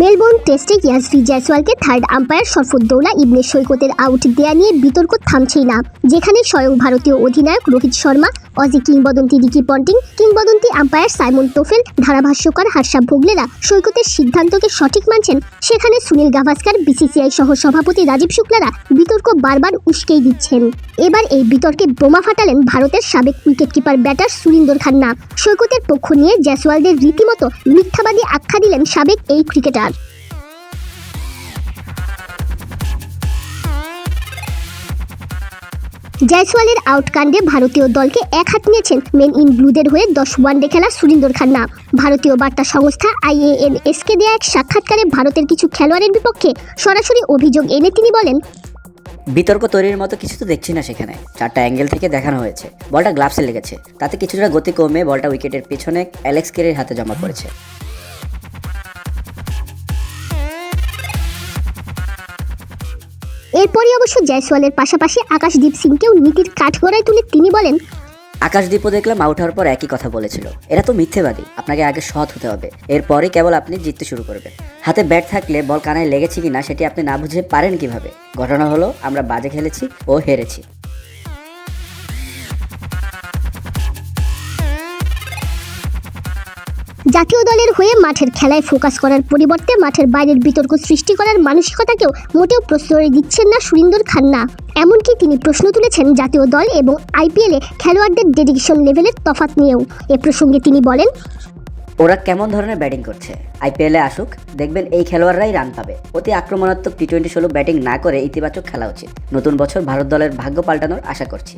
Melbourne টেস্টে ইয়াসভি জয়সওয়ালকে third umpire Sharfuddoula Ibne সৈকতের আউট দেয়া নিয়ে বিতর্ক থামছেই না। যেখানে স্বয়ং ভারতীয় অধিনায়ক রোহিত শর্মা অজি কিংবদন্তি রিকি পন্টিং, কিংবদন্তি আম্পায়ার সাইমন তোফেল, ধারাভাষ্যকার হার্ষা ভোগলেরা সৈকতের সিদ্ধান্তকে সঠিক মানছেন, সেখানে সুনীল গাভাস্কার, বিসিসিআই সহ সভাপতি রাজীব শুক্লারা বিতর্ক বারবার উস্কেই দিচ্ছেন। এবার এই বিতর্কে বোমা ফাটালেন ভারতের সাবেক উইকেটকিপার ব্যাটার সুরিন্দর খান্না। সৈকতের পক্ষ নিয়ে জয়সওয়ালদের রীতিমতো মিথ্যাবাদী আখ্যা দিলেন সাবেক এই ক্রিকেটার। জয়সওয়ালের আউটকাণ্ডে ভারতীয় দলকে এক হাত নিয়েছেন মেন ইন ব্লুদের হয়ে দশ ওয়ানডে খেলা সুরিন্দর খান্না। ভারতীয় বার্তা সংস্থা আইএএনএসকে দেয়া এক সাক্ষাৎকারে ভারতের কিছু খেলোয়াড়ের বিপক্ষে সরাসরি অভিযোগ এনে তিনি বলেন, বিতর্ক তৈরির মতো কিছু তো দেখছি না সেখানে। চারটা অ্যাঙ্গেল থেকে দেখানো হয়েছে। বলটা গ্লাভসে লেগেছে। তাতে কিছুটা গতি কমে বলটা উইকেটের পেছনে অ্যালেক্স কেরির হাতে জমা পড়েছে। এরপরই অবশ্য জয়সওয়ালের পাশাপাশি আকাশদীপ সিংকেও নীতির কাঠগড়ায় তুলে তিনি বলেন, আকাশদীপও দেখলাম আউট হওয়ার পর একই কথা বলেছিল। এরা তো মিথ্যেবাদী। আপনাকে আগে সৎ হতে হবে। এরপরে কেবল আপনি জিততে শুরু করবেন। হাতে ব্যাট থাকলে বল কানায় লেগেছে কিনা সেটি আপনি না বুঝে পারেন কীভাবে? ঘটনা হলো, আমরা বাজে খেলেছি ও হেরেছি। জাতীয় দলের হয়ে মাঠের খেলায় ফোকাস করার পরিবর্তে মাঠের বাইরের বিতর্ক সৃষ্টি করার মানসিকতাকেও মোটেও প্রশ্রয় দিচ্ছেন না সুরিন্দর খান্না। এমনকি তিনি প্রশ্ন তুলেছেন জাতীয় দল এবং আইপিএলে খেলোয়াড়দের ডেডিকেশন লেভেলের তফাৎ নিয়েও। এ প্রসঙ্গে তিনি বলেন, ওরা কেমন ধরনের ব্যাটিং করছে? আইপিএলে আসুক, দেখবেন এই খেলোয়াড়রাই রান পাবে। অতি আক্রমণাত্মক টি টোয়েন্টি ষোলো ব্যাটিং না করে ইতিবাচক খেলা উচিত। নতুন বছর ভারত দলের ভাগ্য পাল্টানোর আশা করছি।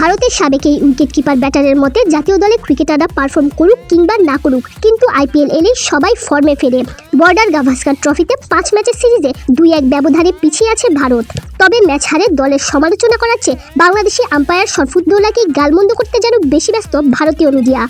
ভারতের সাবেক এই উইকেট কিপার ব্যাটারের মতে জাতীয় দলে ক্রিকেটাররা পারফর্ম করুক কিংবা না করুক, কিন্তু আইপিএল এলে সবাই ফর্মে ফেরে। বর্ডার গাভাস্কার ট্রফিতে পাঁচ ম্যাচের সিরিজে দুই এক ব্যবধানে পিছিয়ে আছে ভারত। তবে ম্যাচ হারে দলের সমালোচনা করাচ্ছে বাংলাদেশি আম্পায়ার সরফুদ্দৌলাকে গালমন্দ করতে যেন বেশি ব্যস্ত ভারতীয় মিডিয়া